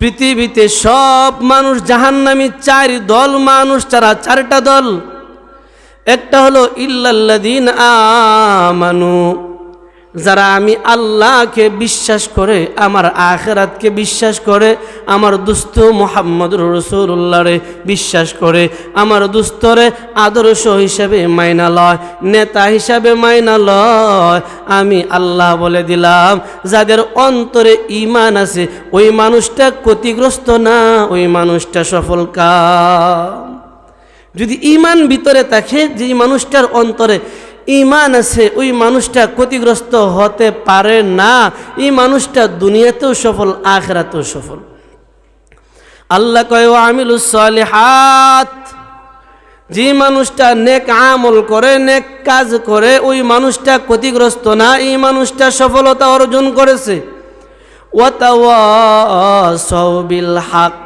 পৃথিবীতে সব মানুষ জাহান্নামি চার দল মানুষ ছাড়া চারটা দল। একটা হলো ইল্লাল্লাদিন আমানু। যারা আমি আল্লাহকে বিশ্বাস করে, আমার আখেরাতকে বিশ্বাস করে, আমার দুস্থ মোহাম্মদ রসুল্লাহরে বিশ্বাস করে, আমার দুস্থরে আদর্শ হিসাবে মাইনা লয়, নেতা হিসাবে মাইনা লয়, আমি আল্লাহ বলে দিলাম, যাদের অন্তরে ইমান আছে, ওই মানুষটা ক্ষতিগ্রস্ত না, ওই মানুষটা সফল কাম। যদি ইমান ভিতরে থাকে যে মানুষটার অন্তরে ইমান আছে, ওই মানুষটা ক্ষতিগ্রস্ত হতে পারে না। এই মানুষটা দুনিয়াতেও সফল, আখরাতেও সফল। আল্লাহ কয় আমিলুসলিহাত যে মানুষটা নেক আমল করে, নেক কাজ করে, ওই মানুষটা ক্ষতিগ্রস্ত না, এই মানুষটা সফলতা অর্জন করেছে। ওয়াতাওয়াসাউ বিল হক।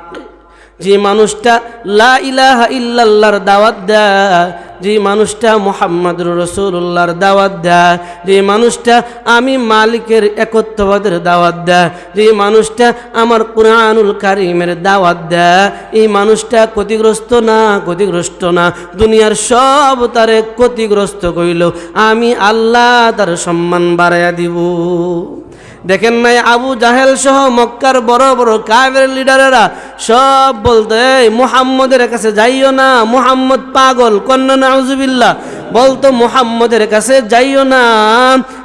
যে মানুষটা লা ইলাহা ইল্লাল্লাহর দাওয়াত দেয়, যে মানুষটা মোহাম্মদ রসুল্লাহর দাওয়াত দেয়, যে মানুষটা আমি মালিকের একত্ববাদের দাওয়াত দেয়, যে মানুষটা আমার কোরআনুল কারিমের দাওয়াত দেয়, এই মানুষটা ক্ষতিগ্রস্ত না ক্ষতিগ্রস্ত না, দুনিয়ার সব তারে ক্ষতিগ্রস্ত কইল, আমি আল্লাহ তার সম্মান বাড়াইয়া দিব। দেখেন নাই আবু জাহেল সহ মক্কার বড় বড় কাবের লিডারেরা সব বলতে, এই মুহাম্মদের কাছে যাইও না, মোহাম্মদ পাগল, কন্যা নাউজুবিল্লাহ। বলতো মুহাম্মদের কাছে, যাইও না,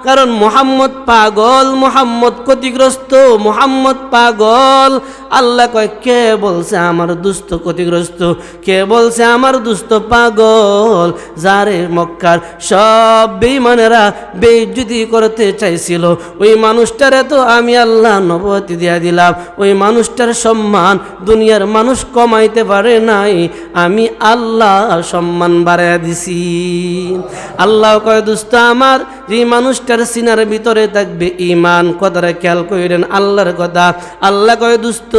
কারণ মুহাম্মদ পাগল, মুহাম্মদ ক্ষতিগ্রস্ত, মুহাম্মদ পাগল। আল্লাহ কয়, কে বলছে আমার দুস্থ ক্ষতিগ্রস্ত? কে বলছে আমার দুস্থ পাগল? যারে মক্কার সব বেইমানেরা বেইজ্জতি করতে চাইছিল। ওই মানুষটারে তো আমি আল্লাহ নবতি দিয়া দিলাম। ওই মানুষটার সম্মান দুনিয়ার মানুষ কমাইতে পারে নাই। আমি আল্লাহ সম্মান বাড়াইয়া দিছি। আল্লাহ কয় দুস্ত আমার যে মানুষটার সিনার ভিতরে থাকবে ইমান কথাটা খেয়াল করেন, আল্লাহর কথা। আল্লাহ কয়, দুস্ত,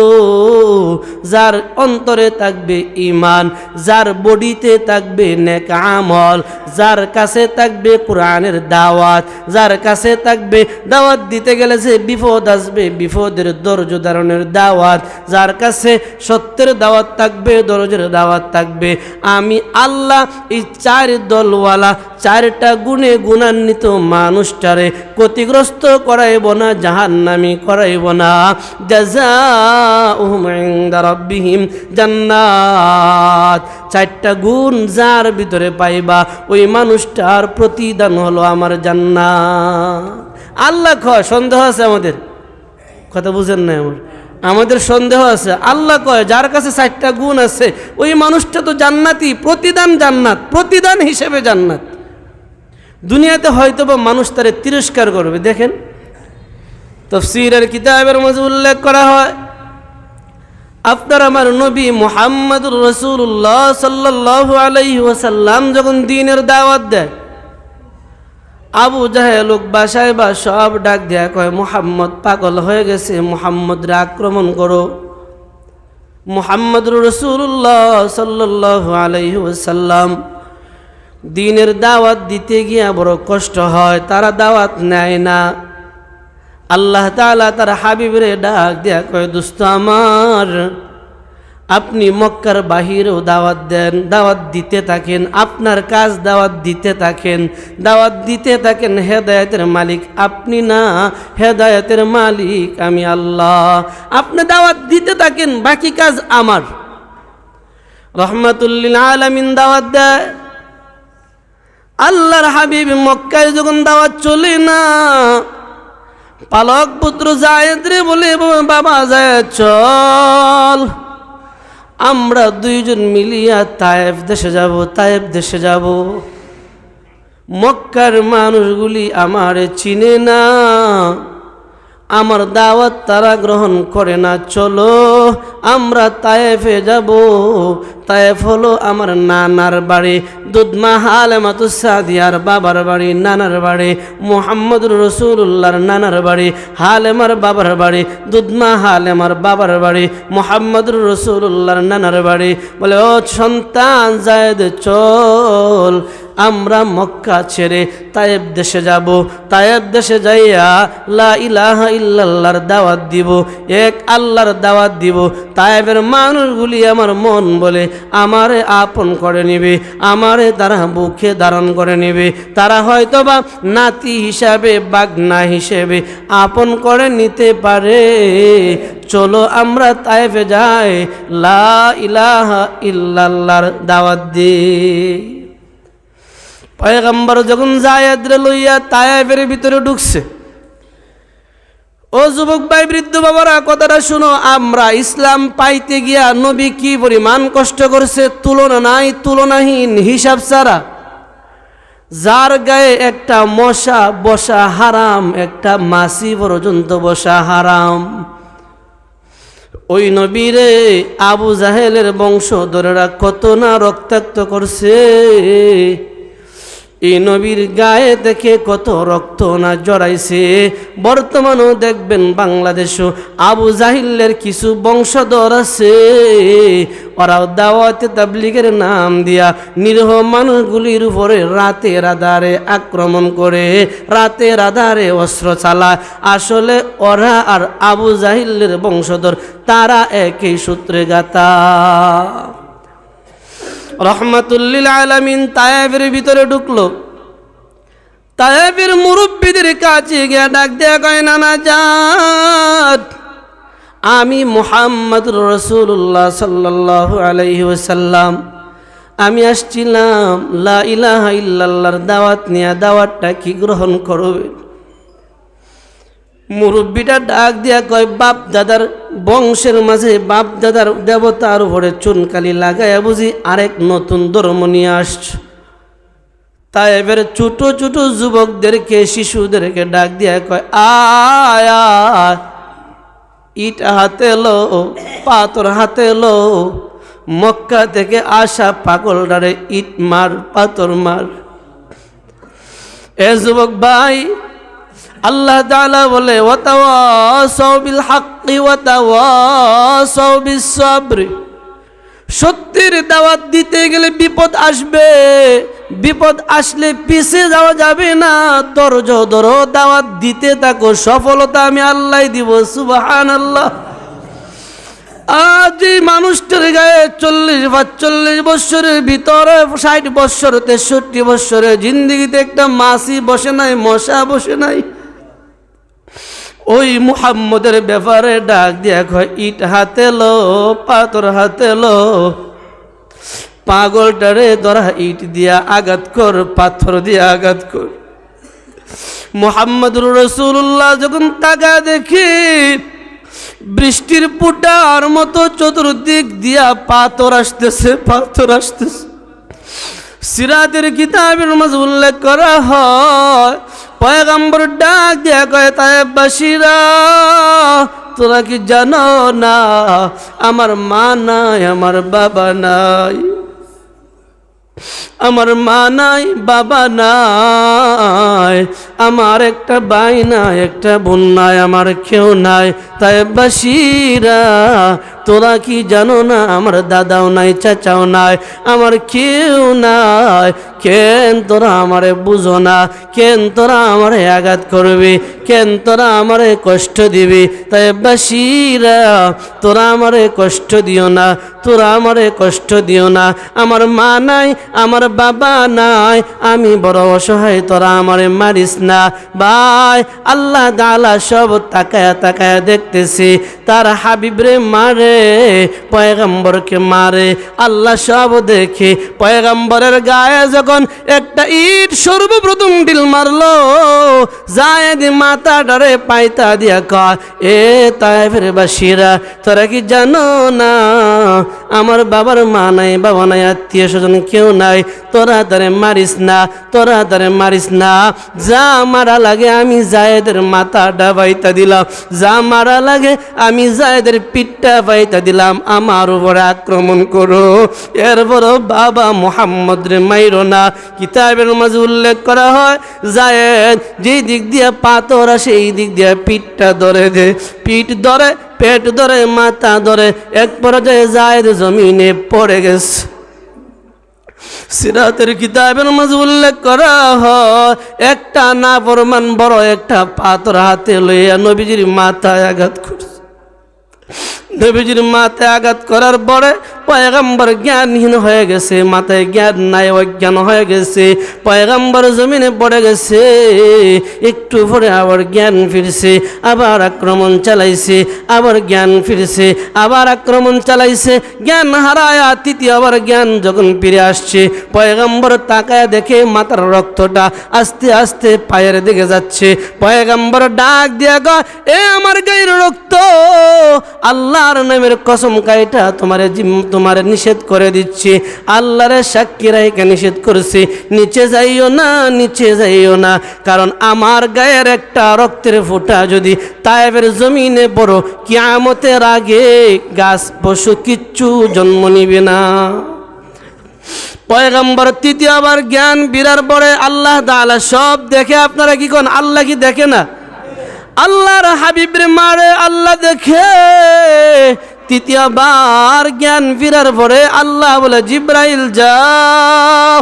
যার অন্তরে থাকবে ইমান যার বডিতে থাকবে নেক আমল, যার কাছে থাকবে কোরআনের দাওয়াত, যার কাছে থাকবে দাওয়াত দিতে গেলে যে বিপদ আসবে, বিপদের দরজ ধারণের দাওয়াত, যার কাছে সত্যের দাওয়াত থাকবে, দরজের দাওয়াত থাকবে। আমি আল্লাহ এই চার দলওয়ালা, চারটা গুণে গুণান্বিত মানুষটারে ক্ষতিগ্রস্ত করাইব না, জাহান্নামি করাইব না। জাজা রব্বিহিম জান্নাত। চারটা গুণ যার ভিতরে পাইবা, ওই মানুষটার প্রতিদান হলো আমার জান্নাত। আল্লাহ কয় সন্দেহ আছে আমাদের? কথা বুঝেন না আমার? আমাদের সন্দেহ আছে। আল্লাহ কয় যার কাছে চারটা গুণ আছে, ওই মানুষটা তো জান্নাতি, প্রতিদান জান্নাত, প্রতিদান হিসেবে জান্নাত। দুনিয়াতে হয়তো বা মানুষ তারে তিরস্কার করবে, দেখেন। তফসিরের কিতাবের মাঝে উল্লেখ করা হয়, আপনার আমার নবী মোহাম্মদুর রসুল্লাহ সাল্লাহ আলাইহি ওসাল্লাম যখন দিনের দাওয়াত দেয়, আবু লোক বাসায় বা সব ডাক দেয়া কয়, মোহাম্মদ পাগল হয়ে গেছে, মোহাম্মদরে আক্রমণ করো। মোহাম্মদ রসুল্লাহ সাল্লাহ আলাইহি ওসাল্লাম দিনের দাওয়াত দিতে গিয়া বড় কষ্ট হয়, তারা দাওয়াত নেয় না। আল্লাহ তালা তার হাবিবরে ডাক দেয়া কয়, দুস্ত আমার, আপনি মক্কার বাহিরেও দাওয়াত দেন, দাওয়াত দিতে থাকেন, আপনার কাজ দাওয়াত দিতে থাকেন, দাওয়াত দিতে থাকেন হেদায়তের মালিক। আপনি না, হেদায়তের মালিক আমি আল্লাহ। আপনি দাওয়াত দিতে থাকেন, বাকি কাজ আমার। রহমতুল্লিল আলমিন দাওয়াত দেয়। আল্লাহর হাবিব মক্কায় যখন দাওয়াত চলে না, পালক পুত্র জায়দ রে বলে বাবা যায় চল। আমরা দুইজন মিলিয়া তায়েব দেশে যাব তায়েব দেশে যাব। মক্কার মানুষগুলি আমারে চিনে না। আমার দাওয়াত তারা গ্রহণ করে না, চলো আমরা তায়েফে যাব। তায়েফ হলো আমার নানার বাড়ি দুধমা হালেমাতু সাদিয়ার বাবার বাড়ি, নানার বাড়ি মোহাম্মদ রসুল্লাহর নানার বাড়ি হালেমার বাবার বাড়ি দুধমা হালেমার বাবার বাড়ি মোহাম্মদ রসুল্লাহর নানার বাড়ি। বলে, ও সন্তান, জায়দ, চল। আমরা মক্কা ছেড়ে তায়েব দেশে যাব। তায়েব দেশে যাইয়া লা ইলাহা ইল্লাল্লাহর দাওয়াত দিব। এক আল্লাহর দাওয়াত দিব। তায়েবের মানুষগুলি আমার মন বলে আমারে আপন করে নিবে, আমারে তারা বুকে ধারণ করে নিবে। তারা হয়তোবা নাতি হিসাবে, বাগনা হিসেবে আপন করে নিতে পারে। চলো আমরা তায়েফে যাই, লা ইলাহা ইল্লাল্লাহর দাওয়াত দিই। পয়গম্বর যখন জায়েদরে লইয়া তায়েফের ভিতরে ঢুকছে, ও যুবক ভাই, বৃদ্ধ বাবারা, কথাটা শুনো, আমরা ইসলাম পাইতে গিয়া নবী কি পরিমাণ কষ্ট করছে, তুলনা নাই, তুলনাহীন হিসাব ছাড়া। যার গায়ে একটা মশা বসা হারাম, একটা মাসি পর্যন্ত বসা হারাম। ওই নবীরে আবু জাহেলের বংশধরেরা কত না রক্তাক্ত করছে। এই নবীর গায়ে দেখে কত রক্ত না জড়াইছে। বর্তমানও দেখবেন বাংলাদেশও আবু জাহিল্লের কিছু বংশধর আছে। ওরাও দাওয়াতে তাবলিগের নাম দিয়া নিরহ মানুষগুলির উপরে রাতের আধারে আক্রমণ করে, রাতের আধারে অস্ত্র চালায়। আসলে ওরা আর আবু জাহিল্লের বংশধর, তারা একই সূত্রে গাতা রহমাতুল্লিল আলামিন তায়েবের ভিতরে ঢুকলো। তায়েবের মুরব্বীদের কাছে গিয়ে ডাক দেয়া কয়, নানা যাত আমি মোহাম্মদ রসুল্লাহ সাল্লাহ আলাইহি ওসাল্লাম আমি আসছিলাম, লা ইলাহা ইল্লাল্লাহর দাওয়াত নিয়ে, দাওয়াতটা কি গ্রহণ করবে? মুরব্বীটা ডাক দিয়া কয়, বাপ দাদার বংশের মাঝে বাপ দাদার দেবতার উপরে চুনকালি লাগাইয়া বুঝি আরেক নতুন ধর্ম নিয়ে আসছ। তাই এবার ছোট ছোট যুবকদেরকে, শিশুদেরকে ডাক দিয়া কয়, আয়া ইট হাতে লো, পাথর হাতে লো, মক্কা থেকে আসা পাগলডারে ইট মার, পাথর মার। এ যুবক ভাই আল্লাহ তাআলা বলে বিল হাক্কি সত্যের দাওয়াত দিতে গেলে বিপদ আসবে। বিপদ আসলে পিছে যাওয়া যাবে না। দরজ ধরো দাওয়াত দিতে থাকো, সফলতা আমি আল্লাহ দিব সুবাহান আল্লাহ আজ এই মানুষটার গায়ে চল্লিশ পাঁচচল্লিশ বৎসরের ভিতরে, ষাট বৎসর তেষট্টি বৎসরের জিন্দিগিতে একটা মাসি বসে নাই, মশা বসে নাই। ওই মুহাম্মদের ব্যাপারে ডাক দিয়া কয়, ইট হাতে লো, পাথর হাতে লো, পাগলটারে ধরা ইট দিয়া আঘাত কর, পাথর দিয়া আঘাত কর। মোহাম্মদুর রসুল্লাহ যখন তাকা দেখি, বৃষ্টির পুটার মতো চতুর্দিক দিয়া পাথর আসতেছে পাথর আসতেছে। সিরাতের কিতাবের মাঝে উল্লেখ করা হয় পয়গাম্বর ডাক দিয়া কয় তায়েবাসীরা তোরা কি জানো না, আমার মা নাই, আমার বাবা নাই। আমার মা নাই, বাবা নাই। আমার একটা ভাই নাই, একটা বোন নাই, আমার কেউ নাই। তাই বাসিরা তোরা কি জানো না? আমার দাদাও নাই, চাচাও নাই, আমার কেউ নাই। কেন তোরা আমারে বুঝো না? কেন তোরা আমারে আঘাত করবি? কেন তোরা আমারে কষ্ট দিবি? তাই বাসিরা, তোরা আমারে কষ্ট দিও না, তোরা আমারে কষ্ট দিও না। আমার মা নাই, আমার বাবা নাই, আমি বড় অসহায়, তোরা আমারে মারিস না। ভাই, আল্লাহ দালা সব তাকায়া তাকায়া দেখতেছি। তার হাবিবরে মারে পয়গম্বরকে মারে। আল্লাহ সব দেখে পয়গম্বরের গায়ে যখন একটা ইট সর্বপ্রথম ডিল মারলো, জায়দ মাথা ডরে পাইতা দিয়া কয়, এ তাইফের বাসিরা, তোরা কি জানো না? আমার বাবার মা নাই, বাবা নাই, আত্মীয় স্বজন কেউ নাই। তোরা তারে মারিস না, তোরা তারে মারিস না। যা মারা লাগে আমি জায়েদের মাথা ডাবাইতা দিলাম। যা মারা লাগে আমি জায়েদের পিঠটা বাইতা দিলাম, আমার উপরে আক্রমণ করো। এরপর বাবা মোহাম্মদ রে মাইরো না। কিতাবের মাঝে উল্লেখ করা হয়, জায়েদ যেই দিক দিয়ে পাথর আসে, এই দিক দিয়ে পিঠটা ধরে দে। পিঠ ধরে, পেট ধরে, মাথা ধরে। এক পর্যায়ে জায়েদ জমিনে পড়ে গেছে। সিরাতের কিতাবের মাঝে উল্লেখ করা হয়, একটা না প্রমাণ বড় একটা পাথর হাতে লইয়া নবীজির মাথায় আঘাত করছে। নবীজির মাথায় আঘাত করার পরে পয়গাম্বর জ্ঞানহীন হয়ে গেছে, মাথায় জ্ঞান নাই, অজ্ঞান হয়ে গেছে, পয়গাম্বর জমিনে পড়ে গেছে। একটু পরে আবার জ্ঞান ফিরছে, আবার আক্রমণ চালাইছে, আবার জ্ঞান ফিরছে, আবার আক্রমণ চালাইছে, জ্ঞান হারায় তৃতীয়বার জ্ঞান যখন ফিরে আসছে, পয়গাম্বর তাকায় দেখে মাথার রক্তটা আস্তে আস্তে পায়ের দিকে যাচ্ছে। পয়গাম্বর ডাক দিয়া গ এ আমার গায়ের রক্ত আল্লাহর নামের কসম কাইটা তোমার তোমার নিষেধ করে দিচ্ছি। আল্লাহর সাক্ষী রাইকে নিষেধ করছি। নিচে যাইও না, নিচে যাইও না। কারণ আমার গায়ের একটা রক্তের ফোঁটা যদি তায়েবের জমিনে বড় কিয়ামতের আগে গাছ পশু কিচ্ছু জন্ম নিবে না। পয়গম্বর তৃতীয়বার জ্ঞান বিরার পরে আল্লাহ তাআলা সব দেখে, আপনারা কি কন? আল্লাহ কি দেখে না? আল্লাহর হাবিবরে মারে আল্লাহ দেখে। তৃতীয়বার জ্ঞান ফিরার পরে আল্লাহ বলে, জিব্রাইল, যাও।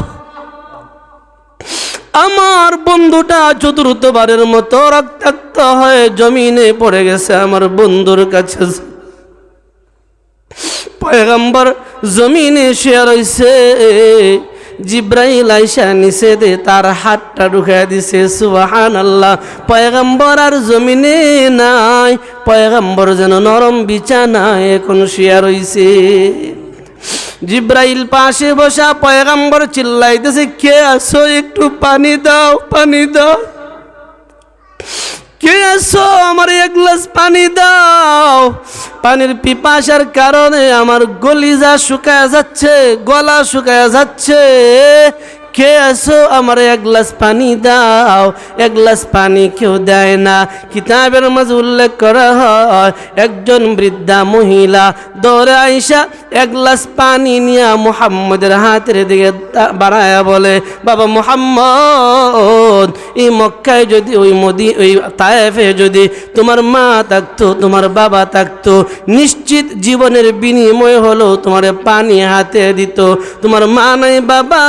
আমার বন্ধুটা চতুর্থবারের মতো রক্তাক্ত হয়ে জমিনে পড়ে গেছে, আমার বন্ধুর কাছে। পয়গম্বর জমিনে শেয়ার রইছে। জিব্রাইল আইসা নিচে দে তার হাতটা ঢুকাই দিছে সুবাহান আল্লাহ পয়গম্বর আর জমিনে নাই, পয়গম্বর যেন নরম বিছানায় এখন শুয়ে রইছে। জিব্রাইল পাশে বসা পয়গম্বর চিল্লাইতেছে, কে আসো একটু পানি দাও পানি দাও। কে আসো আমার এক গ্লাস পানি দাও। পানির পিপাসার কারণে আমার গলিজা শুকায় যাচ্ছে, গলা শুকায় যাচ্ছে। কে আসো আমার এক গ্লাস পানি দাও। এক গ্লাস পানি কেউ দেয় না। কিতাবের মাঝে উল্লেখ করা হয়, একজন বৃদ্ধা মহিলা দৌড়ে আইসা এক গ্লাস পানি নিয়ে মোহাম্মদের হাতের দিকে বাড়ায়া বলে, বাবা মুহাম্মদ, এই মক্কায় যদি ওই মোদি, ওই তায়েফে যদি তোমার মা থাকতো, তোমার বাবা থাকতো, নিশ্চিত জীবনের বিনিময় হলো তোমার পানি হাতে দিত। তোমার মা নাই, বাবা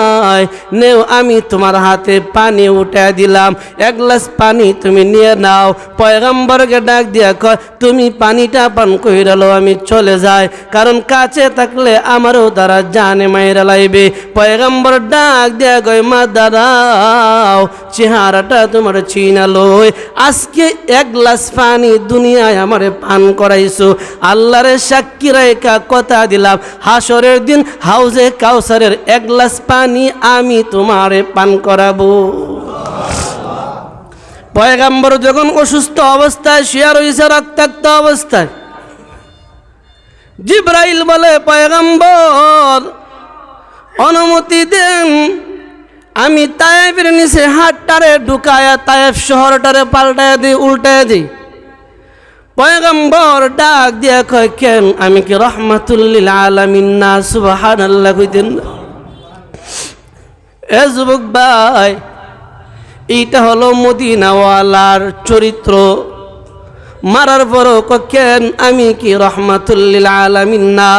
নাই। নেও, আমি তোমার হাতে পানি উঠে দিলাম। এক গ্লাস পানি তুমি নিয়ে নাও। পয়গম্বরকে ডাক দিয়া কয়, তুমি পানিটা পান কইরালো আমি চলে যাই। কারণ কাছে থাকলে আমারও তারা জানে মায়েরা লাইবে। পয়গম্বর ডাক দিয়া কয়, মা, দাঁড়াও, চেহারাটা তোমার চিনালো আজকে এক গ্লাস পানি দুনিয়ায় আমারে পান করাইছো। আল্লাহরে সাক্ষী রেখা কথা দিলাম। হাসরের দিন হাউজে কাউসারের এক গ্লাস পানি আমি তোমারে পান করাবো। পয়গাম্বর যখন অসুস্থ অবস্থায়, শুয়ে রয়েছে রক্তাক্ত অবস্থায়। জিব্রাইল বলে, পয়গাম্বর, অনুমতি দেন, আমি তায়েফের নিচে হাটটারে ঢুকায়া তায়েফ শহরটারে পাল্টায় দিই, উল্টায় দিই। পয়গম্বর ডাক দিয়া কয়, কেন? আমি কি রহমাতুল্লিল আলামিন না? সুবাহান আল্লাহ কইতেন না? এ ভাই এইটা হলো মদিনাওয়ালার চরিত্র। মারার পরও কেন আমি কি রহমাতুল্লিল আলমিন না?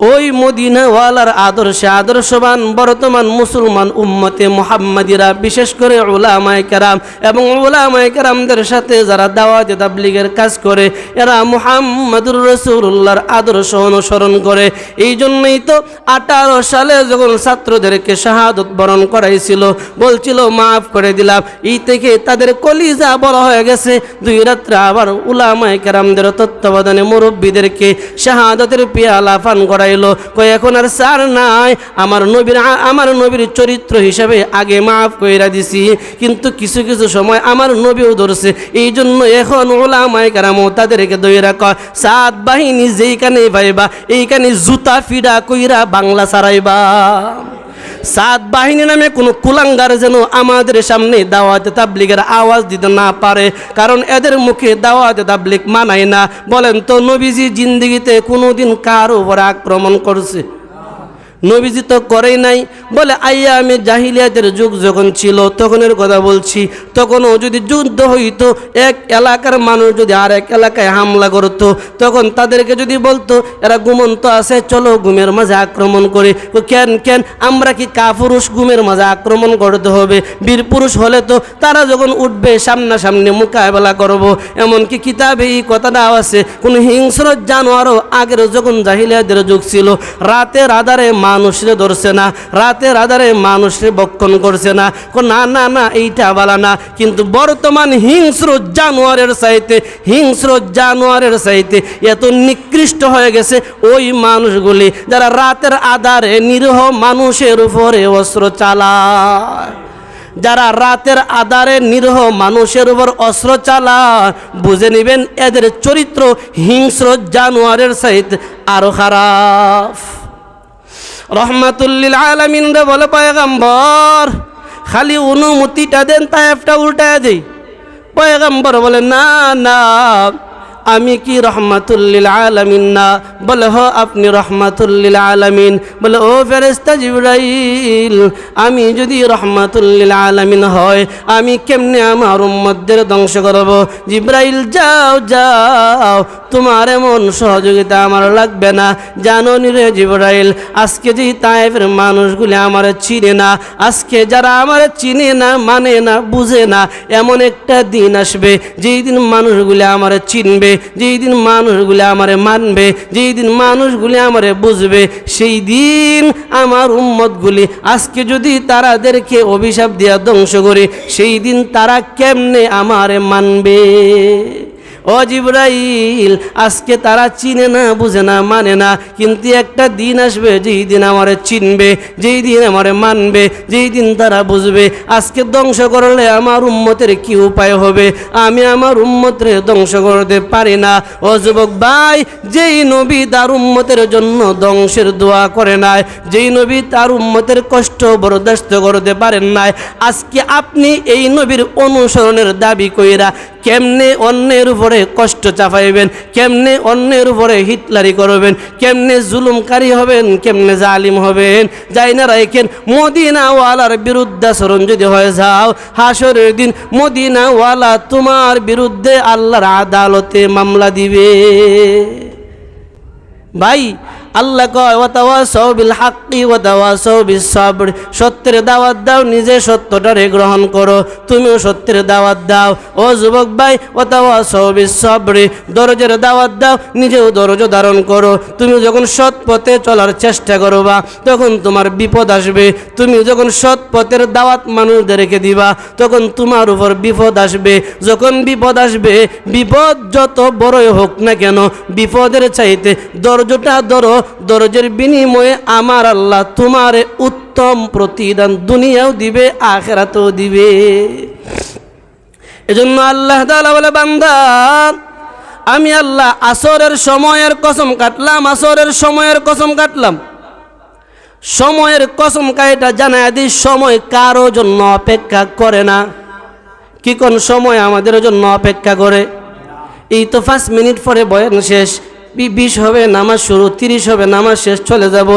ওই মদিনাওয়ালার আদর্শে আদর্শবান বর্তমান মুসলমান উম্মতে মোহাম্মদিরা, বিশেষ করে ওলামায় কেরাম এবং ওলামায় কেরামদের সাথে যারা দাওয়াতে তাবলিগের কাজ করে, এরা মুহাম্মদুর রসুল্লাহর আদর্শ অনুসরণ করে। এই জন্যই তো আঠারো সালে যখন ছাত্রদেরকে শাহাদত বরণ করাইছিল, বলছিল, মাফ করে দিলাম। এই থেকে তাদের কলিজা বড় হয়ে গেছে। দুই রাত্রে আবার উলামায় কেরামদের তত্ত্বাবধানে মুরব্বীদেরকে শাহাদতের পিয়ালা পান করাইলো কই এখন আর সার নাই। আমার নবীর আমার নবীর চরিত্র হিসাবে আগে মাফ কইরা দিছি। কিন্তু কিছু কিছু সময় আমার নবীও ধরছে। এই জন্য এখন ওলামায় কারামো তাদেরকে দইরা কয় সাত বাহিনী যেইখানে ভাইবা, এইখানে জুতা ফিডা কইরা বাংলা সারাইবা সাত বাহিনী নামে কোনো কুলাঙ্গার যেন আমাদের সামনে দাওয়াতে তাবলিগের আওয়াজ দিতে না পারে, কারণ এদের মুখে দাওয়াতে তাবলিগ মানায় না। বলেন তো, নবীজি জিন্দিগিতে কোনোদিন কার উপর আক্রমণ করছে? নবীজি তো করেই নাই। বলে, আইয়া আমি জাহিলিয়াতের যুগ যখন ছিল, তখনের কথা বলছি, তখনও যদি যুদ্ধ হইতো, এক এলাকার মানুষ যদি আর এক এলাকায় হামলা করতো, তখন তাদেরকে যদি বলতো, এরা ঘুমন্ত আছে, চলো ঘুমের মাঝে আক্রমণ করে। কেন কেন? আমরা কি কাপুরুষ ঘুমের মাঝে আক্রমণ করতে হবে? বীর পুরুষ হলে তো তারা যখন উঠবে, সামনাসামনি মোকাবেলা করব। এমনকি কিতাবে এই কথাটা আছে, কোনো হিংস্র জানোয়ারও আগের যখন জাহিলিয়াদের যুগ ছিল, রাতের আধারে মানুষরে ধরছে না, রাতের আধারে মানুষরে বক্ষণ করছে না। না না না, এইটা বলা না। কিন্তু বর্তমান হিংস্র জানোয়ারের চাইতে, হিংস্র জানোয়ারের চাইতে এত নিকৃষ্ট হয়ে গেছে ওই মানুষগুলি যারা রাতের আধারে নিরীহ মানুষের উপরে অস্ত্র চালায়। যারা রাতের আধারে নিরীহ মানুষের উপর অস্ত্র চালা বুঝে নেবেন, এদের চরিত্র হিংস্র জানোয়ারের সহিত আরও খারাপ। রহমাতুল্লিল আলমিন রে বলে পয়গম্বর, খালি অনুমতিটা দেন, তা একটা উল্টায় দেই। পয়গম্বর বলে, না না। আমি কি রহমাতুল্লিল আলামিন না? বলে, হ, আপনি রহমাতুল্লিল আলামিন। বলে, ও ফেরেস্তা জিব্রাইল, আমি যদি রহমাতুল্লিল আলামিন হয়, আমি কেমনে আমার উম্মতদের ধ্বংস করব? জিব্রাইল, যাও যাও, তোমার এমন সহযোগিতা আমার লাগবে না। জানো নি রে জিব্রাইল, আজকে যে তাইফের মানুষগুলি আমার চিনে না, আজকে যারা আমার চিনে না মানে না, বুঝে না, এমন একটা দিন আসবে যেই দিন মানুষগুলি আমার চিনবে। যেই দিন মানুষগুলি আমারে মানবে যেই দিন মানুষগুলি আমারে বুঝবে, সেই দিন আমার উম্মতগুলি, আজকে যদি তারাদেরকে অভিশাপ দেওয়া ধ্বংস করে, সেই দিন তারা কেমনে আমারে মানবে? ও জিব্রাইল, আজকে তারা চিনে না, বুঝে না মানে না। কিন্তু একটা দিন আসবে, যেই দিন আমারে চিনবে, যেই দিন আমারে মানবে, যেই দিন তারা বুঝবে, আজকে ধ্বংস করলে আমার উম্মতের কি উপায় হবে? আমি আমার উম্মতরে ধ্বংস করতে পারি না। ও যুবক ভাই, যেই নবী তার উম্মতের জন্য ধ্বংসের দোয়া করে নাই, যেই নবী তার উম্মতের কষ্ট বরদাস্ত করতে পারেন নাই, আজকে আপনি এই নবীর অনুসরণের দাবি কইরা কেমনে অন্যের উপরে কষ্ট চাপাইবেন, কেমনে অন্যের উপরে হিটলারি করবেন, কেমনে জুলুমকারী হবেন, কেমনে জালিম হবেন? যাই না রাইখেন, মদিনাওয়ালার বিরুদ্ধাচরণ যদি হয়ে যাও হাসরের দিন মদিনাওয়ালা তোমার বিরুদ্ধে আল্লাহর আদালতে মামলা দিবে। ভাই আল্লাহ কয় ওয়াতাওয়াসাও বিল হাক্কি ওয়াতাওয়াসাও বিস সাবর সত্যের দাওয়াত দাও, নিজে সত্যটারে গ্রহণ করো। তুমিও সত্যের দাওয়াত দাও। ও যুবক ভাই ওয়াতাওয়াসাও বিস সাবরি দরজের দাওয়াত দাও, নিজেও দরজ ধারণ করো। তুমি যখন সৎ পথে চলার চেষ্টা করবা, তখন তোমার বিপদ আসবে। তুমি যখন সৎ পথের দাওয়াত মানুষদেরকে দিবা, তখন তোমার উপর বিপদ আসবে। যখন বিপদ আসবে, বিপদ যত বড়ই হোক না কেন, বিপদের চাইতে দরজটা ধরো দরজের বিনিময়ে আমার আল্লাহ তোমার উত্তম প্রতিদান দুনিয়াও দিবে, আখেরাতেও দিবে। এজন্য আল্লাহ বলে, বান্দা, আমি আল্লাহ আসরের সময়ের কসম কাটলাম, আসরের সময়ের কসম কাটলাম। সময়ের কসম কাইটা জানায় দিই, সময় কারও জন্য অপেক্ষা করে না। কি কোন সময় আমাদের জন্য অপেক্ষা করে? এই তো পাঁচ মিনিট পরে বয়ান শেষ। বিশ হবে, নামাজ শুরু, তিরিশ হবে, নামাজ শেষ, চলে যাব।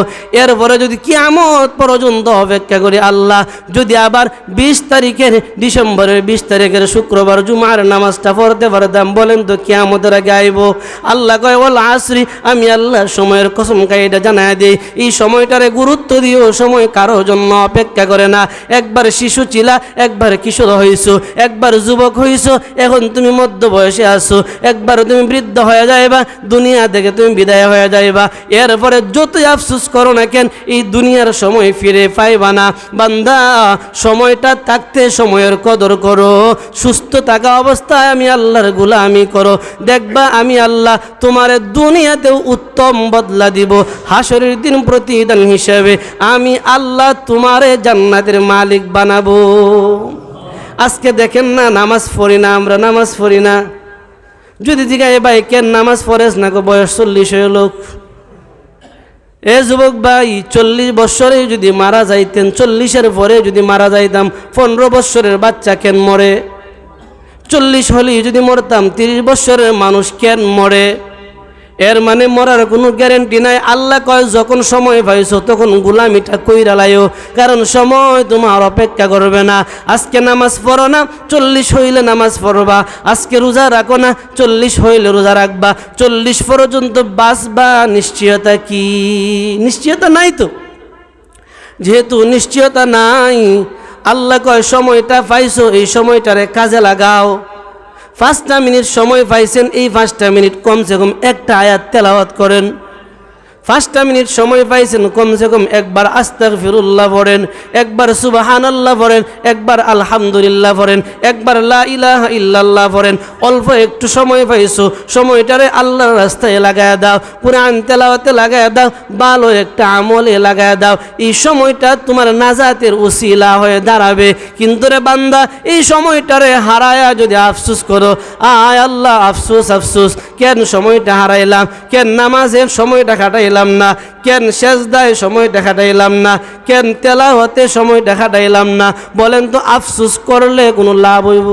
এরপরে যদি কিয়ামত পর্যন্ত অপেক্ষা করি আল্লাহ, যদি আবার বিশ তারিখের ডিসেম্বরের বিশ তারিখের শুক্রবার জুমার নামাজটা পড়তে পারতাম, বলেন তো কিয়ামতের আগে আইব। আল্লাহ কয় বল আসরি, আমি আল্লাহ সময়ের কসম এটা জানাই দিই এই সময়টারে গুরুত্ব দিও, সময় কারও জন্য অপেক্ষা করে না। একবার শিশু চিলা, একবার কিশোর হইছো, একবার যুবক হইছো, এখন তুমি মধ্য বয়সে আসো একবার তুমি বৃদ্ধ হয়ে যাইবা, দুনিয়া থেকে তুমি বিদায় হয়ে যাইবা। এরপরে যতই আফসুস করো না কেন, এই দুনিয়ার সময় ফিরে পাইবা না। বান্দা, সময়টা থাকতে সময়ের কদর করো। সুস্থ থাকা অবস্থায় আমি আল্লাহর গুলামি করো। দেখবা আমি আল্লাহ তোমার দুনিয়াতেও উত্তম বদলা দিব। হাসরের দিন প্রতিদান হিসেবে আমি আল্লাহ তোমারে জান্নাতের মালিক বানাবো। আজকে দেখেন না, নামাজ পড়ি না, আমরা নামাজ পড়ি না। যদি জিগাই ভাই কেন নামাজ পড়েস না গো, বয়স চল্লিশ হয়ে লোক। এ যুবক ভাই, চল্লিশ বৎসরে যদি মারা যাইতেন, চল্লিশের পরে যদি মারা যাইতাম, পনেরো বৎসরের বাচ্চা কেন মরে? চল্লিশ হলেই যদি মরতাম, তিরিশ বৎসরের মানুষ কেন মরে? এর মানে মরার কোনো গ্যারেন্টি নাই। আল্লাহ কয়, যখন সময় পাইছো, তখন গুলামিটা কইরা লাইও। কারণ সময় তোমার অপেক্ষা করবে না। আজকে নামাজ পড়ো না, চল্লিশ হইলে নামাজ পড়বা। আজকে রোজা রাখো না, চল্লিশ হইলে রোজা রাখবা। চল্লিশ পর্যন্ত বাঁচবা, নিশ্চয়তা কি? নিশ্চয়তা নাই তো। যেহেতু নিশ্চয়তা নাই, আল্লাহ কয়, সময়টা পাইছো, এই সময়টারে কাজে লাগাও। পাঁচটা মিনিট সময় পাইছেন এই পাঁচটা মিনিট কমসে কম একটা আয়াত তেলাওয়াত করেন। পাঁচটা মিনিট সময় পাইছেন, কমসে কম একবার আস্তাক ফিরুল্লাহ পড়েন, একবার সুবাহান আল্লাহ পড়েন, একবার আলহামদুলিল্লাহ পড়েন, একবার লা ইলাহা ইল্লাল্লাহ পড়েন। অল্প একটু সময় পাইছো, সময়টারে আল্লাহর রাস্তায় লাগায় দাও, কোরআন তেলাওয়াতে লাগায় দাও, ভালো একটা আমলে লাগায় দাও। এই সময়টা তোমার নাজাতের উসিলা হয়ে দাঁড়াবে। কিন্তু রে বান্দা, এই সময়টারে হারায়া যদি আফসুস করো, আয় আল্লাহ, আফসুস আফসুস, কেন সময়টা হারাইলাম, কেন নামাজের সময়টা কাটাইলাম? না, কেন সেজদায় দেখা দিলাম না, কেন তেলা হতে সময় দেখা দিলাম না, বলেন তো আফসুস করলে কোনো লাভ হইব?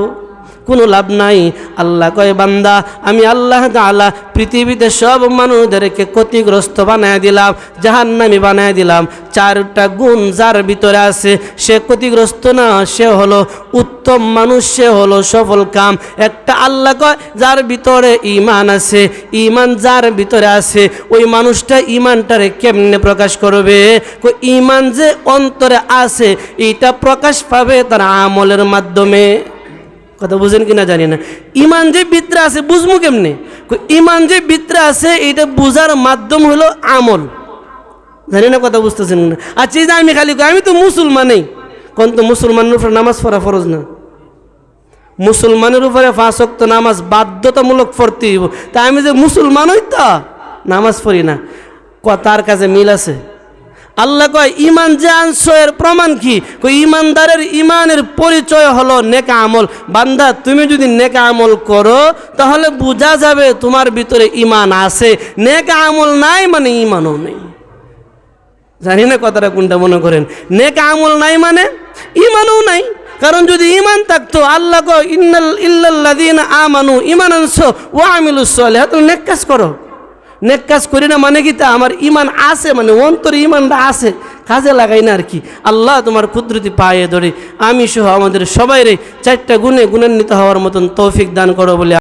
কোনো লাভ নাই। আল্লাহ কয়, বান্দা, আমি আল্লাহ তাআলা পৃথিবীতে সব মানুষদেরকে ক্ষতিগ্রস্ত বানায় দিলাম, জাহান্নামি বানায় দিলাম। চারটা গুণ যার ভিতরে আছে, সে ক্ষতিগ্রস্ত না, সে হলো উত্তম মানুষ, সে হলো সফল কাম। একটা আল্লাহ কয়, যার ভিতরে ইমান আছে ইমান যার ভিতরে আছে, ওই মানুষটা ইমানটারে কেমনে প্রকাশ করবে? ইমান যে অন্তরে আছে, এইটা প্রকাশ পাবে তার আমলের মাধ্যমে। কথা বুঝেন কি না জানি না। ইমান যে বিত্রে আছে, বুঝব কেমনে? ইমান যে বিত্রে আছে, এটা বুঝার মাধ্যম হলো আমল। জানি না কথা বুঝতেছেন না। আচ্ছা যে আমি খালি আমি তো মুসলমানই কোন তো মুসলমানের উপরে নামাজ পড়া ফরজ না? মুসলমানের উপরে ওয়াক্ত নামাজ বাধ্যতামূলক পড়তে তা আমি যে মুসলমান তো নামাজ পড়ি না। তার কাছে মিল আছে? আল্লাহ কয়, ইমান যে আনছো, এর প্রমাণ কি? কই ইমানদারের ইমানের পরিচয় হলো নেকা আমল। বান্দা, তুমি যদি নেকা আমল করো, তাহলে বোঝা যাবে তোমার ভিতরে ইমান আছে। নেকা আমল নাই মানে ইমানও নেই। জানি না কথাটা কোনটা, মনে করেন। নেক আমল নাই মানে ইমানও নাই। কারণ যদি ইমান থাকতো, আল্লাহ ইন্নাল ইল্লাল্লাযিনা আমানু, ইমান আনছো, ওয়া আমিলুস নেক কাজ করো। নেক কাজ করি না মানে কি তা? আমার ইমান আছে মানে অন্তরে ইমানটা আছে, কাজে লাগাই না আর কি। আল্লাহ তোমার কুদরতি পায়ে ধরে, আমি সহ আমাদের সবাই রে চারটা গুণে গুণান্বিত হওয়ার মতন তৌফিক দান করো বলে